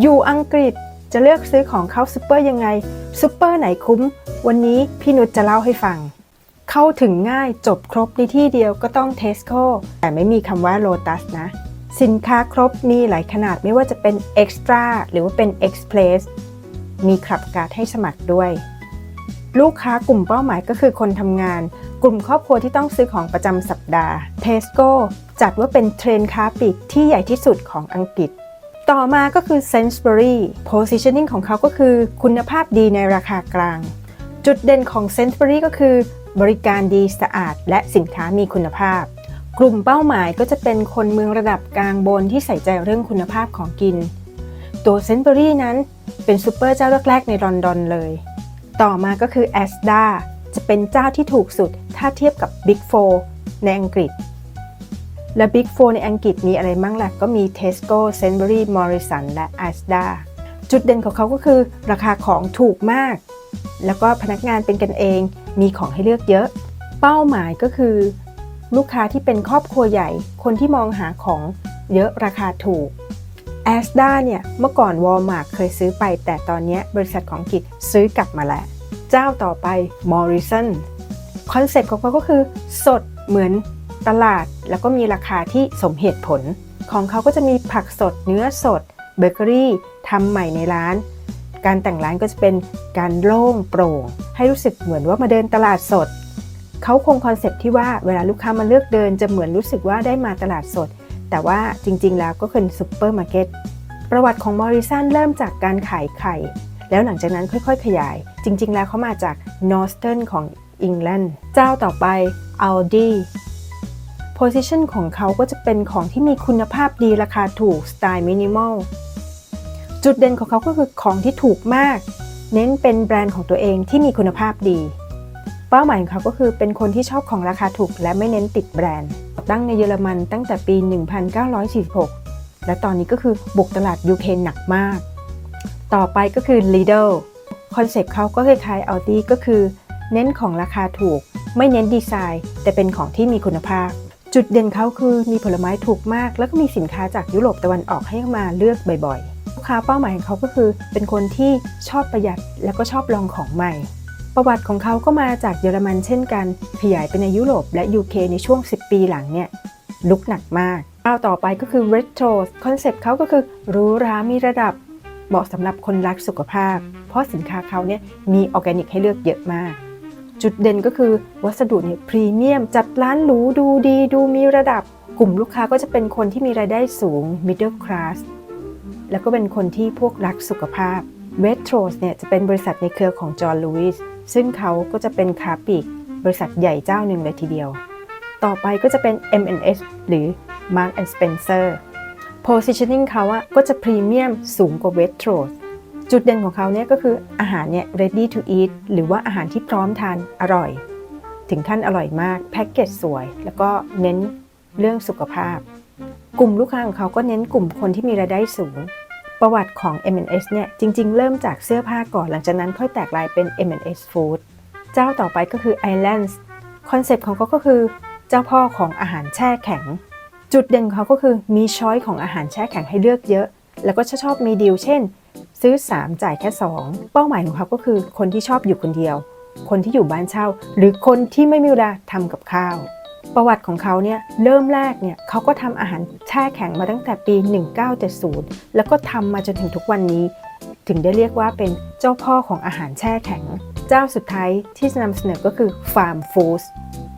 อยู่อังกฤษจะเลือกซื้อของเข้าซูเปอร์ยังไงซูเปอร์ไหนคุ้ม วันนี้พี่นุชจะเล่าให้ฟัง เข้าถึงง่ายจบครบในที่เดียวก็ต้องเทสโ o แต่ไม่มีคำว่าโ o ตัสนะ สินค้าครบมีหลายขนาดไม่ว่าจะเป็น Extra หรือว่าเป็น Express มีคลับการ์ดให้สมัครด้วย ลูกค้ากลุ่มเป้าหมายก็คือคนทำงาน กลุ่มครอบครัวที่ต้องซื้อของประจำสัปดาห์ Tesco จัดว่าเป็นเทรนด์ค้าปลีกที่ใหญ่ที่สุดของอังกฤษ ต่อมาก็คือ Sainsbury positioning ของเขาก็คือคุณภาพดีในราคากลาง จุดเด่นของ Sainsbury ก็คือบริการดีสะอาด และสินค้ามีคุณภาพ กลุ่มเป้าหมายก็จะเป็นคนเมืองระดับกลางบนที่ใส่ใจเรื่องคุณภาพของกิน ตัว Sainsbury นั้นเป็นซูเปอร์เจ้าแรกๆในลอนดอนเลย ต่อมาก็คือ Asda จะเป็นเจ้าที่ถูกสุดถ้าเทียบกับ Big 4ในอังกฤษ และ Big 4 ในอังกฤษมีอะไรบ้างล่ะก็มี Tesco, Sainsbury, Morrison และ Asda จุดเด่นของเขาก็คือ ราคาของถูกมาก แล้วก็พนักงานเป็นกันเองมีของให้เลือกเยอะ เป้าหมายก็คือ ลูกค้าที่เป็นครอบครัวใหญ่ คนที่มองหาของเยอะราคาถูก a s d a เนี่ยเมื่อก่อน Walmart เคยซื้อไป แต่ตอนนี้บริษัทของกิจซื้อกลับมาแล้ว เจ้าต่อไป Morrison คอนเซ็ปต์ของเขาก็คือ สดเหมือนตลาด แล้วก็มีราคาที่สมเหตุผล ของเขาก็จะมีผักสดเนื้อสดเบเกอรี่ทำใหม่ในร้าน การแต่งร้านก็จะเป็นการโล่งโปร่ง ให้รู้สึกเหมือนว่ามาเดินตลาดสด เขาคงคอนเซ็ปต์ที่ว่าเวลาลูกค้ามาเลือกเดินจะเหมือนรู้สึกว่าได้มาตลาดสด แต่ว่าจริงๆแล้วก็คือซูเปอร์มาร์เก็ตประวัติของมอริสันเริ่มจากการขายไข่ แล้วหลังจากนั้นค่อยๆ ขยาย จริงๆ แล้วเขามาจากนอร์สเทิร์นของอังกฤษเจ้าต่อไป Aldi Position ของเขาก็จะเป็นของที่มีคุณภาพดีราคาถูกสไตล์มินิมอลจุดเด่นของเขาก็คือของที่ถูกมาก เน้นเป็นแบรนด์ของตัวเองที่มีคุณภาพดี เป้าหมายของเขาก็คือเป็นคนที่ชอบของราคาถูกและไม่เน้นติดแบรนด์ ตั้งในเยอรมันตั้งแต่ปี 1946 และตอนนี้ก็คือบุกตลาดยูเครนหนักมาก ต่อไปก็คือ Lidl คอนเซ็ปต์เขาก็คล้ายๆ Aldi ก็คือ เน้นของราคาถูก ไม่เน้นดีไซน์ แต่เป็นของที่มีคุณภาพ จุดเด่นเขาคือมีผลไม้ถูกมาก แล้วก็มีสินค้าจากยุโรปตะวันออกให้มาเลือกบ่อยๆ ลูกค้าเป้าหมายของเขาก็คือ เป็นคนที่ชอบประหยัดแล้วก็ชอบลองของใหม่ ประวัติของเขาก็มาจากเยอรมันเช่นกัน ขยายไปในยุโรปและ UK ในช่วง 10 ปีหลังเนี่ยลุกหนักมากเจ้าต่อไปก็คือ Retro คอนเซ็ปต์เขาก็คือหรูหรามีระดับเหมาะสำหรับคนรักสุขภาพ เพราะสินค้าเขาเนี่ยมีออร์แกนิกให้เลือกเยอะมาก จุดเด่นก็คือวัสดุเนี่ยพรีเมียม จัดร้านหรูดูดีดูมีระดับ กลุ่มลูกค้าก็จะเป็นคนที่มีรายได้สูง middle class แล้วก็เป็นคนที่พวกรักสุขภาพ Waitrose เนี่ยจะเป็นบริษัทในเครือของจอห์นลูอิสซึ่งเขาก็จะเป็นคาปลีก บริษัทใหญ่เจ้าหนึ่งเลยทีเดียว ต่อไปก็จะเป็น M&S หรือ Mark and Spencer positioning เขาอะก็จะพรีเมียมสูงกว่า Waitrose จุดเด่นของเขาเนี่ยก็คืออาหารเนี่ย ready to eat หรือว่าอาหารที่พร้อมทานอร่อย ถึงขั้นอร่อยมาก แพ็กเกจสวย แล้วก็เน้นเรื่องสุขภาพ กลุ่มลูกค้าของเขาก็เน้นกลุ่มคนที่มีรายได้สูง ประวัติของ M&S เนี่ยจริง ๆ เริ่มจากเสื้อผ้าก่อนหลังจากนั้นค่อยแตกลายเป็น M&S Food เจ้าต่อไปก็คือ Islands คอนเซปต์ของเขาก็คือ เจ้าพ่อของอาหารแช่แข็ง จุดเด่นของเขาก็คือมีช้อยของอาหารแช่แข็งให้เลือกเยอะ แล้วก็ชอบมีดีลเช่น ซื้อ 3 จ่ายแค่ 2 เป้าหมายของเขาก็คือคนที่ชอบอยู่คนเดียว คนที่อยู่บ้านเช่า หรือคนที่ไม่มีเวลาทำกับข้าว ประวัติของเขาเนี่ยเริ่มแรกเนี่ยเขาก็ทำอาหารแช่แข็งมาตั้งแต่ปี 1970 แล้วก็ทำมาจนถึงทุกวันนี้ ถึงได้เรียกว่าเป็นเจ้าพ่อของอาหารแช่แข็ง เจ้าสุดท้ายที่จะนำเสนอก็คือ Farm Foods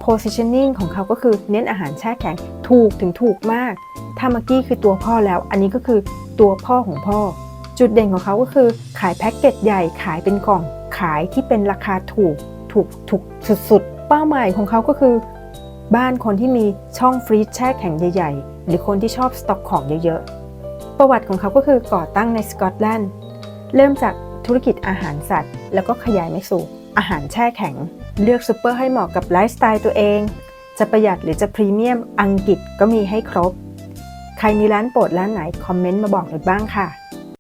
Positioning ของเขาก็คือเน้นอาหารแช่แข็งถูกถึงถูกมากถ้าเมื่อกี้คือตัวพ่อแล้ว อันนี้ก็คือตัวพ่อของพ่อ จุดเด่นของเขาก็คือขายแพ็กเกจใหญ่ขายเป็นกล่องขายที่เป็นราคาถูกถูกถูกสุดๆ เป้าหมายของเขาก็คือ บ้านคนที่มีช่องฟรีซแช่แข็งใหญ่ๆ หรือคนที่ชอบสต็อกของเยอะๆ ประวัติของเขาก็คือก่อตั้งในสกอตแลนด์เริ่มจากธุรกิจอาหารสัตว์ แล้วก็ขยายไปสู่อาหารแช่แข็ง เลือกซูเปอร์ให้เหมาะกับไลฟ์สไตล์ตัวเอง จะประหยัดหรือจะพรีเมียมอังกฤษก็มีให้ครบ ใครมีร้านโปรดร้านไหนคอมเมนต์มาบอกหน่อยบ้างค่ะ